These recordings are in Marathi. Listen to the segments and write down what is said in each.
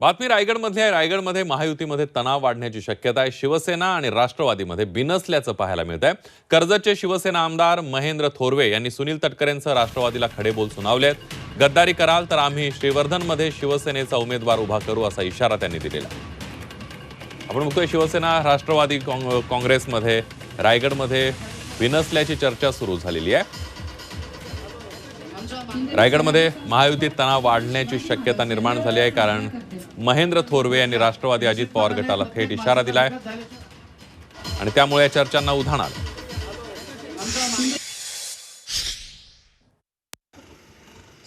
बातमी रायगडमधली आहे. रायगडमध्ये महायुतीमध्ये तणाव वाढण्याची शक्यता आहे. शिवसेना आणि राष्ट्रवादीमध्ये बिनसल्याचं पाहायला मिळत आहे कर्जतचे शिवसेना आमदार महेंद्र थोरवे यांनी सुनील तटकरेंसह राष्ट्रवादीला खडेबोल सुनावले आहेत गद्दारी कराल तर आम्ही श्रीवर्धनमध्ये शिवसेनेचा उमेदवार उभा करू असा इशारा त्यांनी दिलेला आपण बघतोय शिवसेना राष्ट्रवादी काँग- काँग्रेसमध्ये रायगडमध्ये बिनसल्याची चर्चा सुरू झालेली आहे. रायगडमध्ये महायुतीत तणाव वाढण्याची शक्यता निर्माण झाली आहे कारण महेंद्र थोरवे यांनी राष्ट्रवादी अजित पवार गटाला थेट इशारा दिलाय. आणि त्यामुळे या चर्चांना उधाण आलं.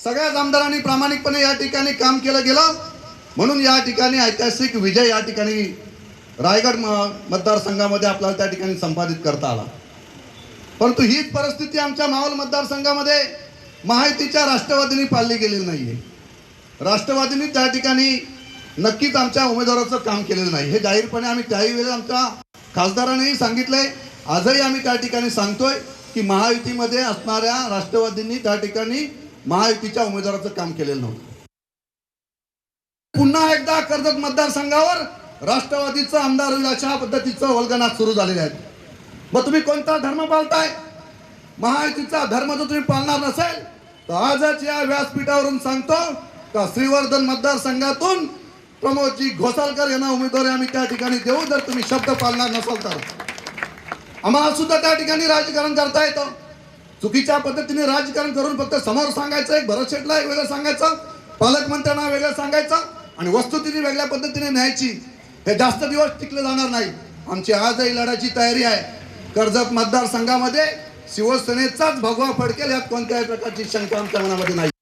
सगळ्याच आमदारांनी प्रामाणिकपणे या ठिकाणी काम केलं गेलं. म्हणून या ठिकाणी ऐतिहासिक विजय या ठिकाणी रायगड मतदारसंघामध्ये आपल्याला त्या ठिकाणी संपादित करता आला. परंतु हीच परिस्थिती आमच्या मावल मतदारसंघामध्ये महायुतीच्या राष्ट्रवादीने पाळली गेलेली नाहीये. राष्ट्रवादीने त्या ठिकाणी नक्कीच आमच्या उमेदवाराचं काम केलेलं नाही. हे जाहीरपणे आम्ही त्याही वेळेला आमच्या खासदारांनीही सांगितलंय. आजही आम्ही त्या ठिकाणी सांगतोय की महायुतीमध्ये असणाऱ्या राष्ट्रवादींनी त्या ठिकाणी महायुतीच्या उमेदवाराचं काम केलेलं नव्हतं. पुन्हा एकदा कर्जत मतदारसंघावर राष्ट्रवादीचं आमदार होईल अशा पद्धतीचं वल्गनात सुरू झालेले आहेत मग तुम्ही कोणता धर्म पाळताय? महायुतीचा धर्म जर तुम्ही पाळणार नसेल तर आजच या व्यासपीठावरून सांगतो का श्रीवर्धन मतदारसंघातून प्रमोदजी घोसाळकर यांना उमेदवारी आम्ही त्या ठिकाणी देऊ जर तुम्ही शब्द पाळणार नसाल तर. आम्हाला सुद्धा त्या ठिकाणी राजकारण करता येतं. चुकीच्या पद्धतीने राजकारण करून फक्त समोर सांगायचं एक भरत शेटला एक वेगळं सांगायचं पालकमंत्र्यांना वेगळं सांगायचं आणि वस्तुस्थिती वेगळ्या पद्धतीने न्यायची. हे जास्त दिवस टिकले जाणार नाही. आमची आजही लढायची तयारी आहे. कर्जत मतदारसंघामध्ये शिवसेनेचाच भगवा फडकेल यात कोणत्याही प्रकारची शंका आमच्या मनामध्ये नाही.